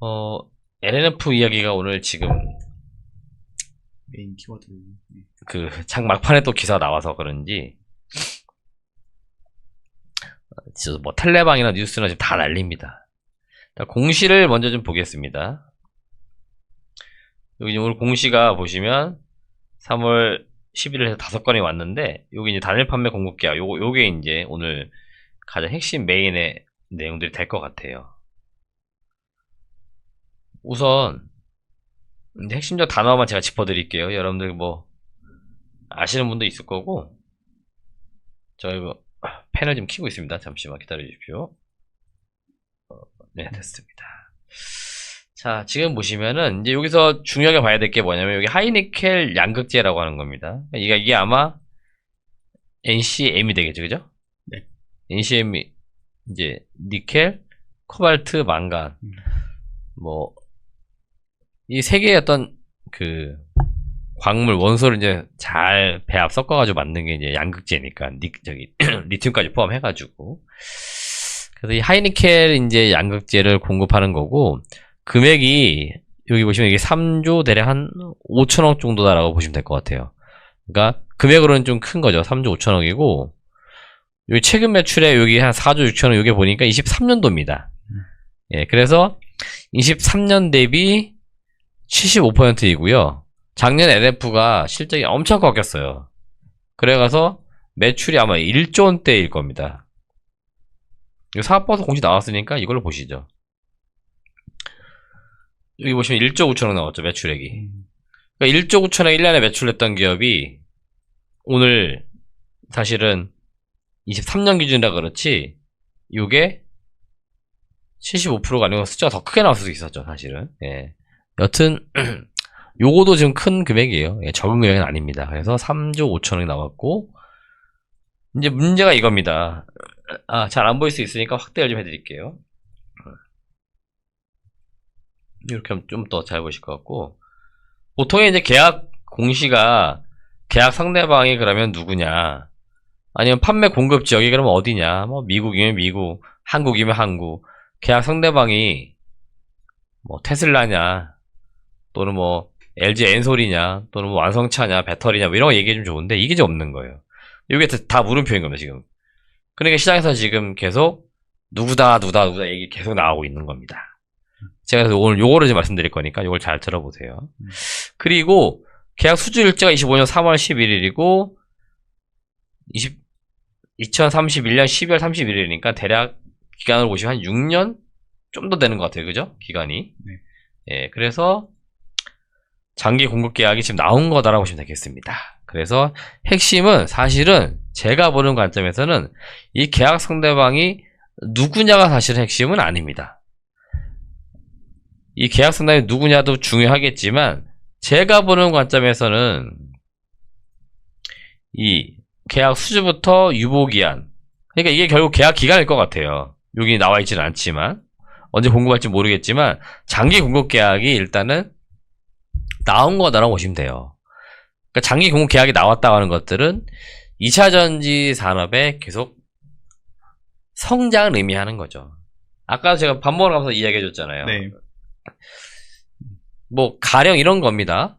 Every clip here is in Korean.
어, LNF 이야기가 오늘 지금 메인 키워드. 네. 그장 막판에 또 기사가 나와서 그런지 어, 진짜 뭐 텔레방이나 뉴스나 지금 다 난립니다. 자, 공시를 먼저 좀 보겠습니다. 여기 오늘 공시가 보시면 3월 11일에서 다섯 건이 왔는데 여기 이제 단일 판매 공급 계약 요거 요게 이제 오늘 가장 핵심 메인의 내용들이 될 것 같아요. 우선 핵심적 단어만 제가 짚어드릴게요. 여러분들 뭐 아시는 분도 있을 거고 저 이거 펜을 좀 키고 있습니다. 잠시만 기다려 주십시오. 어, 네 됐습니다. 자 지금 보시면은 이제 여기서 중요하게 봐야 될 게 뭐냐면 여기 하이니켈 양극재라고 하는 겁니다. 이게 이게 아마 NCM이 되겠죠, 그죠? 네. NCM이 이제 니켈, 코발트, 망간 음. 뭐 이 세 개의 어떤 그 광물 원소를 이제 잘 배합 섞어가지고 만든 게 이제 양극재니까 니 저기 리튬까지 포함해가지고 그래서 이 하이니켈 이제 양극재를 공급하는 거고 금액이 여기 보시면 이게 3조 대략 한 5천억 정도다라고 보시면 될 것 같아요. 그러니까 금액으로는 좀 큰 거죠. 3조 5천억이고 여기 최근 매출에 여기 한 4조 6천억 여기 보니까 23년도입니다. 예, 그래서 23년 대비 75%이고요. 작년 LF가 실적이 엄청 꺾였어요. 그래가서 매출이 아마 1조 원대일 겁니다. 사업버스 공시 나왔으니까 이걸로 보시죠. 여기 보시면 1조 9천억 나왔죠, 매출액이. 음, 그러니까 1조 9천억 1년에 매출했던 기업이 오늘 사실은 23년 기준이라 그렇지 요게 75%가 아니고 숫자가 더 크게 나올 수도 있었죠, 사실은. 예. 여튼 요거도 지금 큰 금액이에요. 예, 적은 금액은 아닙니다. 그래서 3조 5천억이 나왔고 이제 문제가 이겁니다. 아, 잘 안 보일 수 있으니까 확대를 좀 해드릴게요. 이렇게 하면 좀 더 잘 보실 것 같고 보통의 이제 계약 공시가 계약 상대방이 그러면 누구냐 아니면 판매 공급 지역이 그러면 어디냐 뭐 미국이면 미국 한국이면 한국 계약 상대방이 뭐 테슬라냐 또는 뭐 LG 엔솔이냐 또는 뭐 완성차냐 배터리냐 뭐 이런 거 얘기해 주면 좋은데 이게 좀 없는 거예요 이게 다- 다 물음표인 겁니다 지금 그러니까 시장에서 지금 계속 누구다 누구다 누구다 얘기 계속 나오고 있는 겁니다 제가 그래서 오늘 요거를 좀 말씀드릴 거니까 요걸 잘 들어보세요 음. 그리고 계약 수주 일자가 25년 3월 11일이고 20, 2031년 12월 31일이니까 대략 기간을 보시면 한 6년 좀 더 되는 것 같아요. 그죠? 기간이. 네. 예, 그래서 장기 공급 계약이 지금 나온 거다라고 보시면 되겠습니다. 그래서 핵심은 사실은 제가 보는 관점에서는 이 계약 상대방이 누구냐가 사실은 핵심은 아닙니다. 이 계약 상대방이 누구냐도 중요하겠지만 제가 보는 관점에서는 이 계약 수주부터 유보 기한 그러니까 이게 결국 계약 기간일 것 같아요. 여기 나와 있지는 않지만 언제 공급할지 모르겠지만 장기 공급 계약이 일단은 나온 거다라고 보시면 돼요. 그러니까 장기 공급 계약이 나왔다고 하는 것들은 2차 전지 산업에 계속 성장을 의미하는 거죠. 아까 제가 밥 먹으러 가면서 이야기해 줬잖아요. 네. 뭐 가령 이런 겁니다.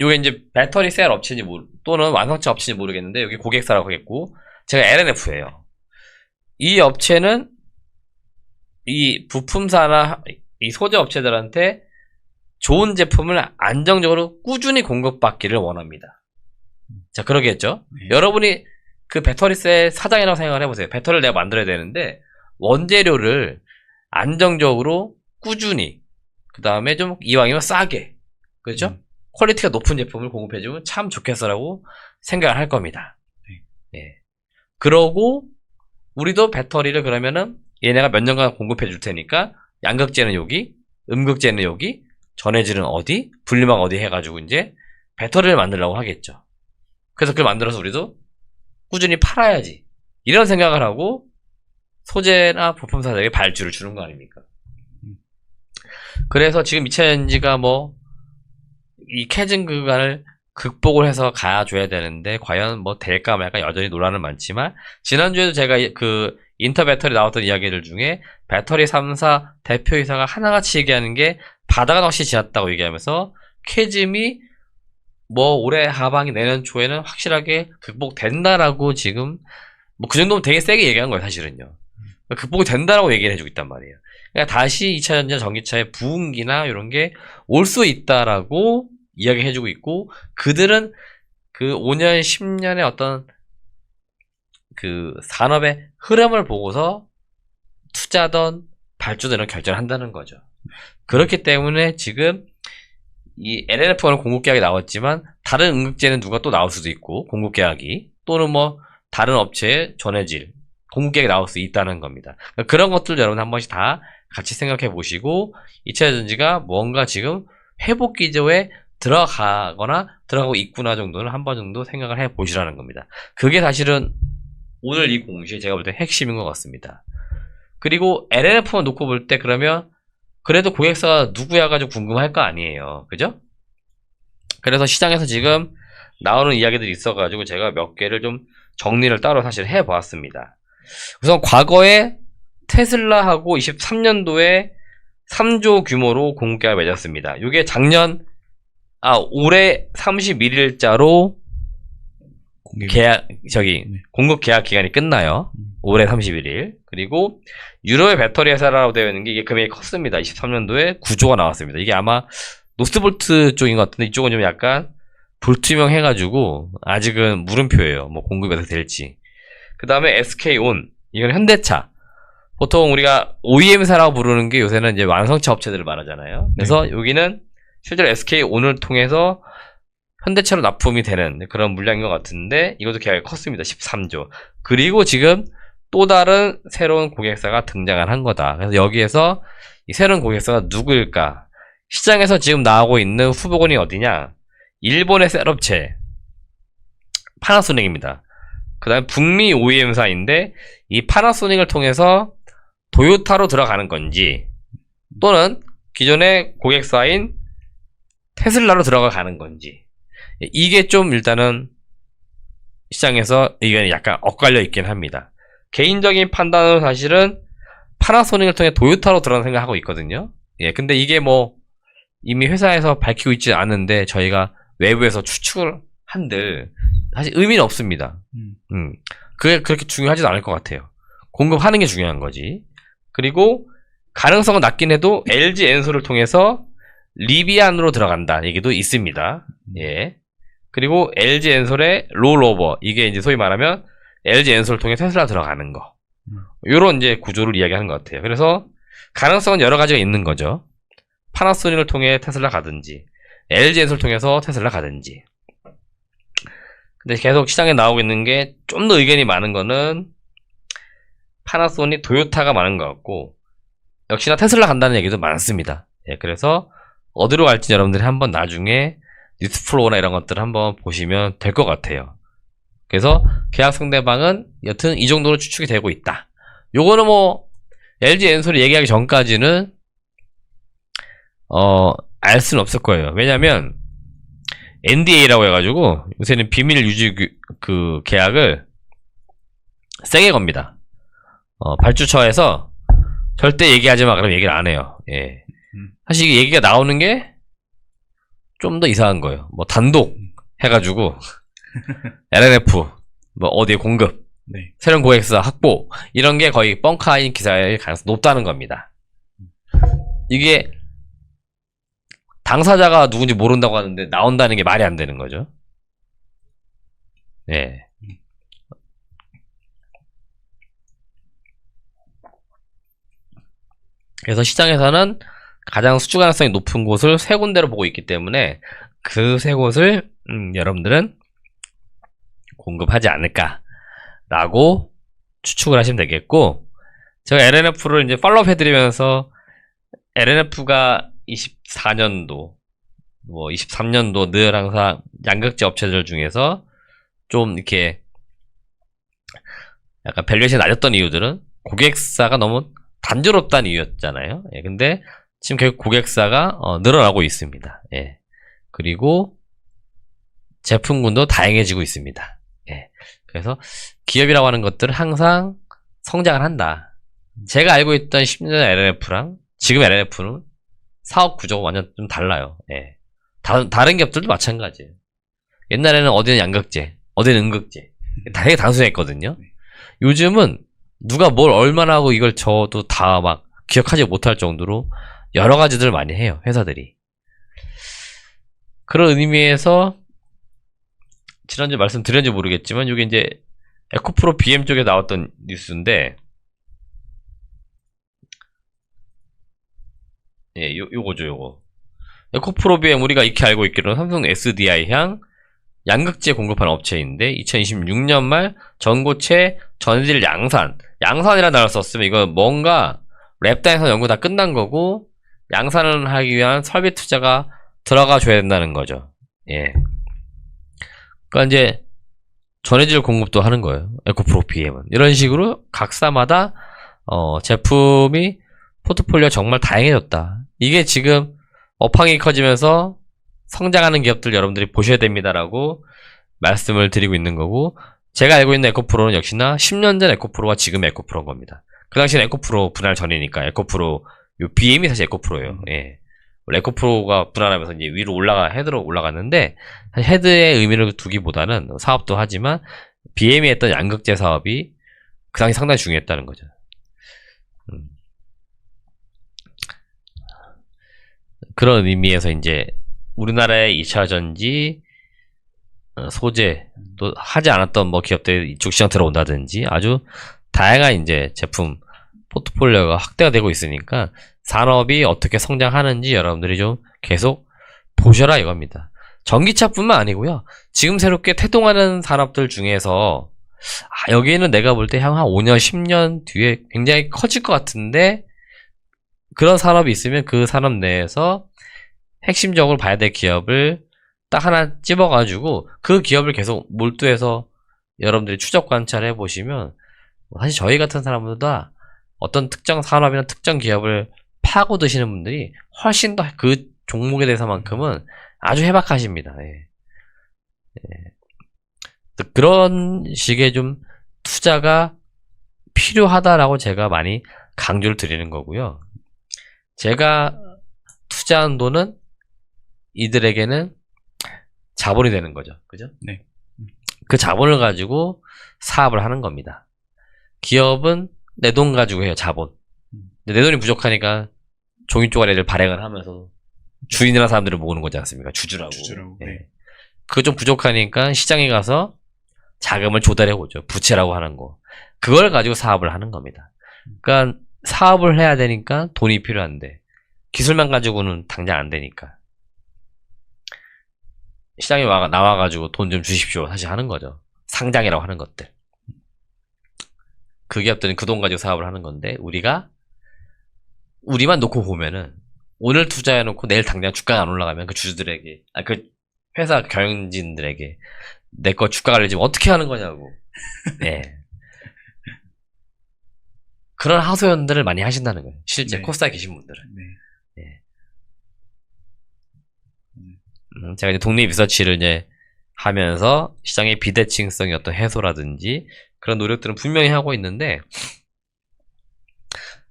요게 이제 배터리 셀 업체인지 모르, 또는 완성차 업체인지 모르겠는데 여기 고객사라고 하겠고 제가 LNF예요. 이 업체는 이 부품사나 이 소재 업체들한테 좋은 제품을 안정적으로 꾸준히 공급받기를 원합니다. 자, 그러겠죠? 네. 여러분이 그 배터리 셀 사장이라고 생각을 해보세요. 배터리를 내가 만들어야 되는데 원재료를 안정적으로 꾸준히 그 다음에 좀 이왕이면 싸게 그렇죠? 음. 퀄리티가 높은 제품을 공급해주면 참 좋겠어라고 생각을 할 겁니다. 예. 그러고 우리도 배터리를 그러면은 얘네가 몇 년간 공급해 줄 테니까 양극재는 여기, 음극재는 여기, 전해질은 어디, 분리막 어디 해가지고 이제 배터리를 만들려고 하겠죠. 그래서 그걸 만들어서 우리도 꾸준히 팔아야지. 이런 생각을 하고 소재나 부품사들에게 발주를 주는 거 아닙니까? 그래서 지금 이차전지가 뭐 이 캐진 구간을 극복을 해서 가줘야 되는데 과연 뭐 될까 말까 여전히 논란은 많지만 지난주에도 제가 이- 그 인터 배터리 나왔던 이야기들 중에 배터리 3사 대표이사가 하나같이 얘기하는 게 바다가 낚시 지났다고 얘기하면서 캐즘이 뭐 올해 하반기 내년 초에는 확실하게 극복된다라고 지금 뭐 그 정도면 되게 세게 얘기한 거예요 사실은요. 극복이 된다라고 얘기를 해주고 있단 말이에요. 그러니까 다시 2차 전지 전기차의 부흥기나 이런 게 올 수 있다라고 이야기해주고 있고 그들은 그 5년 10년의 어떤 그 산업의 흐름을 보고서 투자든 발주든 이런 결정을 한다는 거죠. 그렇기 때문에 지금 이 LNF는 공급 계약이 나왔지만 다른 응급제는 누가 또 나올 수도 있고 공급 계약이 또는 뭐 다른 업체에 전해질 공급 계약이 나올 수 있다는 겁니다. 그러니까 그런 것들 여러분 한 번씩 다 같이 생각해 보시고 2차 전지가 뭔가 지금 회복 기조에 들어가거나 들어가고 있구나 정도는 한 번 정도 생각을 해 보시라는 겁니다. 그게 사실은 오늘 이 공시에 제가 볼 때 핵심인 것 같습니다. 그리고 LNF만 놓고 볼 때 그러면 그래도 고객사가 누구야 가지고 궁금할 거 아니에요. 그죠? 그래서 시장에서 지금 나오는 이야기들이 있어가지고 제가 몇 개를 좀 정리를 따로 사실 해보았습니다. 우선 과거에 테슬라하고 23년도에 3조 규모로 공급계약을 맺었습니다. 이게 작년, 아, 올해 31일자로 공개 계약, 저기, 네. 공급 계약 기간이 끝나요. 음. 올해 31일. 그리고 유럽의 배터리 회사라고 되어 있는 게 이게 금액이 컸습니다. 23년도에 9조가 나왔습니다. 이게 아마 노스볼트 쪽인 것 같은데 이쪽은 좀 약간 불투명 해가지고 아직은 물음표예요. 뭐 공급이 어떻게 될지. 그 다음에 SK온. 이건 현대차. 보통 우리가 OEM사라고 부르는 게 요새는 이제 완성차 업체들을 말하잖아요. 그래서 여기는 실제로 SK온을 통해서 현대차로 납품이 되는 그런 물량인 것 같은데 이것도 계약이 컸습니다. 13조. 그리고 지금 또 다른 새로운 고객사가 등장을 한 거다. 그래서 여기에서 이 새로운 고객사가 누구일까? 시장에서 지금 나오고 있는 후보군이 어디냐? 일본의 셀업체 파나소닉입니다. 그 다음에 북미 OEM사인데 이 파나소닉을 통해서 도요타로 들어가는 건지 또는 기존의 고객사인 테슬라로 들어가는 건지 이게 좀 일단은 시장에서 의견이 약간 엇갈려 있긴 합니다. 개인적인 판단은 사실은 파나소닉을 통해 도요타로 들어가는 생각하고 있거든요. 예, 근데 이게 뭐 이미 회사에서 밝히고 있지 않은데 저희가 외부에서 추측을 한들 사실 의미는 없습니다. 음. 음, 그게 그렇게 중요하지도 않을 것 같아요. 공급하는 게 중요한 거지. 그리고 가능성은 낮긴 해도 LG 엔소를 통해서 리비안으로 들어간다 얘기도 있습니다. 예. 그리고 LG 엔솔의 롤오버 이게 이제 소위 말하면 LG 엔솔을 통해 테슬라 들어가는 거. 음. 요런 이제 구조를 이야기하는 것 같아요. 그래서 가능성은 여러 가지가 있는 거죠. 파나소닉을 통해 테슬라 가든지 LG 엔솔을 통해서 테슬라 가든지. 근데 계속 시장에 나오고 있는 게 좀 더 의견이 많은 거는 파나소닉, 도요타가 많은 것 같고 역시나 테슬라 간다는 얘기도 많습니다. 예, 그래서 어디로 갈지 여러분들이 한번 나중에 뉴스플로우나 이런 것들을 한번 보시면 될 것 같아요. 그래서 계약 상대방은 여튼 이 정도로 추측이 되고 있다. 요거는 뭐 LG 엔솔이 얘기하기 전까지는 어, 알 수는 없을 거예요. 왜냐면 NDA라고 해가지고 요새는 비밀 유지 그, 그 계약을 세게 겁니다. 어, 발주처에서 절대 얘기하지 마 그러면 얘기를 안 해요. 예. 음. 사실 얘기가 나오는 게 좀 더 이상한 거예요. 뭐 단독 해가지고 LNF 뭐 어디에 공급 네. 새로운 고객사 확보 이런 게 거의 뻥카인 기사일 가능성이 높다는 겁니다. 이게 당사자가 누군지 모른다고 하는데 나온다는 게 말이 안 되는 거죠. 예. 그래서 시장에서는 가장 수주 가능성이 높은 곳을 세 군데로 보고 있기 때문에 그 세 곳을 음, 여러분들은 공급하지 않을까라고 추측을 하시면 되겠고 제가 LNF를 이제 팔로우 해드리면서 LNF가 24년도 뭐 23년도 늘 항상 양극재 업체들 중에서 좀 이렇게 약간 밸류에이션이 낮았던 이유들은 고객사가 너무 단조롭다는 이유였잖아요. 예, 근데 지금 결국 고객사가 어, 늘어나고 있습니다. 예. 그리고 제품군도 다양해지고 있습니다. 예. 그래서 기업이라고 하는 것들은 항상 성장을 한다. 제가 알고 있던 10년 LLF랑 지금 LLF는 사업 구조가 완전 좀 달라요. 예. 다, 다른 기업들도 마찬가지예요. 옛날에는 어디는 양극재, 어디는 음극재. 되게 단순했거든요. 요즘은 누가 뭘 얼마나 하고 이걸 저도 다 막 기억하지 못할 정도로 여러 가지들을 많이 해요. 회사들이. 그런 의미에서 지난주에 말씀드렸는지 모르겠지만 이게 이제 에코프로 BM 쪽에 나왔던 뉴스인데 예, 요, 요거죠, 요거. 에코프로 BM 우리가 익히 알고 있기로는 삼성 SDI 향 양극재 공급하는 업체인데 2026년 말 전고체 전질 양산 양산이라는 단어를 썼으면 이거 뭔가 랩단에서 연구 다 끝난 거고 양산을 하기 위한 설비 투자가 들어가 줘야 된다는 거죠. 예. 그러니까 이제 전해질 공급도 하는 거예요. 에코프로 BM은 이런 식으로 각사마다 어, 제품이 포트폴리오 정말 다양해졌다. 이게 지금 업황이 커지면서 성장하는 기업들 여러분들이 보셔야 됩니다라고 말씀을 드리고 있는 거고 제가 알고 있는 에코프로는 역시나 10년 전 에코프로와 지금 에코프로인 겁니다. 그 당시엔 에코프로 분할 전이니까 에코프로 요 BM이 사실 에코프로예요. 예. 원래 에코프로가 분할하면서 이제 위로 올라가 헤드로 올라갔는데 헤드의 의미를 두기보다는 사업도 하지만 BM이 했던 양극재 사업이 그 당시 상당히 중요했다는 거죠. 음. 그런 의미에서 이제 우리나라의 2차 전지 어, 소재 또 하지 않았던 뭐 기업들이 이쪽 시장 들어온다든지 아주 다양한 이제 제품 포트폴리오가 확대가 되고 있으니까 산업이 어떻게 성장하는지 여러분들이 좀 계속 보셔라 이겁니다. 전기차뿐만 아니고요. 지금 새롭게 태동하는 산업들 중에서 아, 여기에는 내가 볼 때 향 한 5년, 10년 뒤에 굉장히 커질 것 같은데 그런 산업이 있으면 그 산업 내에서 핵심적으로 봐야 될 기업을 딱 하나 집어가지고 그 기업을 계속 몰두해서 여러분들이 추적 관찰해 보시면 사실 저희 같은 사람보다 어떤 특정 산업이나 특정 기업을 파고 드시는 분들이 훨씬 더 그 종목에 대해서만큼은 아주 해박하십니다. 예. 예. 또 그런 식의 좀 투자가 필요하다라고 제가 많이 강조를 드리는 거고요. 제가 투자한 돈은 이들에게는 자본이 되는 거죠. 그죠? 네. 그 자본을 가지고 사업을 하는 겁니다. 기업은 내 돈 가지고 해요, 자본. 근데 내 돈이 부족하니까 종이 쪼가리 애들 발행을 하면서 주인이라는 사람들을 모으는 거지 않습니까? 주주라고. 주주라고, 예. 네. 그거 좀 부족하니까 시장에 가서 자금을 조달해 오죠. 부채라고 하는 거. 그걸 가지고 사업을 하는 겁니다. 그러니까 사업을 해야 되니까 돈이 필요한데 기술만 가지고는 당장 안 되니까 시장에 와, 나와가지고 돈 좀 주십시오. 사실 하는 거죠. 상장이라고 하는 것들. 그 기업들은 그 돈 가지고 사업을 하는 건데 우리가 우리만 놓고 보면은 오늘 투자해놓고 내일 당장 주가가 안 올라가면 그 주주들에게 아 그 회사 경영진들에게 내 거 주가 관리지면 어떻게 하는 거냐고. 네. 그런 하소연들을 많이 하신다는 거예요. 실제 네. 코스닥에 계신 분들은. 네. 음, 제가 이제 독립 리서치를 이제 하면서 시장의 비대칭성의 어떤 해소라든지 그런 노력들은 분명히 하고 있는데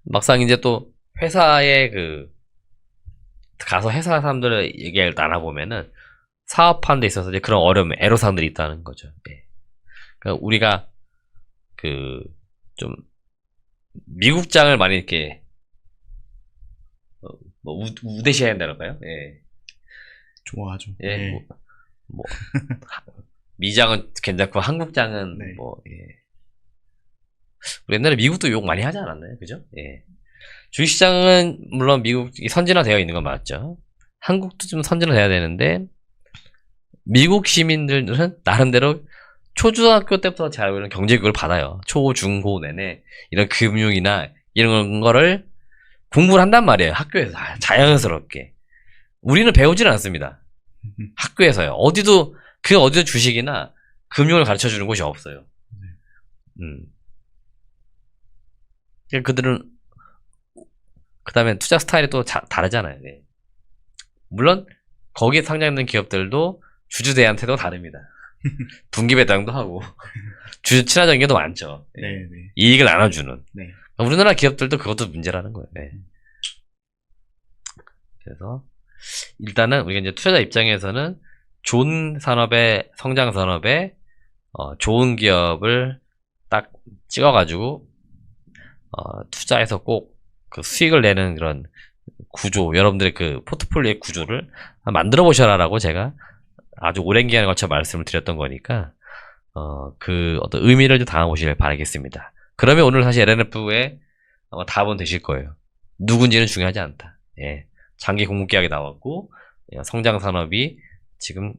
막상 이제 또 회사에 그 가서 회사 사람들을 얘기를 나눠보면은 사업하는 데 있어서 이제 그런 어려움, 애로사항들이 있다는 거죠. 예. 그러니까 우리가 그 좀 미국장을 많이 이렇게 어, 뭐 우, 우대시해야 된다는가요? 예. 좋아하죠. 예, 네. 뭐, 뭐, 하- 미장은 괜찮고 한국장은 네. 뭐, 예. 우리 옛날에 미국도 욕 많이 하지 않았나요? 그죠? 예. 주식시장은 물론 미국이 선진화되어 있는 건 맞죠. 한국도 좀 선진화돼야 되는데 미국 시민들은 나름대로 초중학교 때부터 잘 알고 있는 경제교육을 받아요. 초, 중, 고 내내 이런 금융이나 이런 거를 공부를 한단 말이에요. 학교에서 자- 자연스럽게. 우리는 배우지는 않습니다. 학교에서요. 어디도 그 어디도 주식이나 금융을 가르쳐 주는 곳이 없어요. 음. 그러니까 그들은 그다음에 투자 스타일이 또 자- 다르잖아요. 네. 물론 거기에 상장된 기업들도 주주 대한 태도가 다릅니다. 분기 배당도 하고 주주 친화적인 게도 많죠. 예. 네, 네. 이익을 나눠주는 네. 우리나라 기업들도 그것도 문제라는 거예요. 예. 그래서 일단은 우리가 이제 투자자 입장에서는 좋은 산업의 성장 산업에 어, 좋은 기업을 딱 찍어가지고 어, 투자해서 꼭 그 수익을 내는 그런 구조, 여러분들의 그 포트폴리오의 구조를 만들어 보셔라라고 제가 아주 오랜 기간에 걸쳐 말씀을 드렸던 거니까 어, 그 어떤 의미를 좀 담아보시길 바라겠습니다. 그러면 오늘 사실 LNF의 아마 답은 되실 거예요. 누군지는 중요하지 않다. 예. 장기 공급 계약이 나왔고 예, 성장 산업이 지금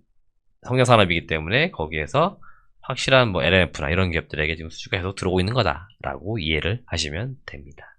성장 산업이기 때문에 거기에서 확실한 뭐 LNF나 이런 기업들에게 지금 수주가 계속 들어오고 있는 거다라고 이해를 하시면 됩니다.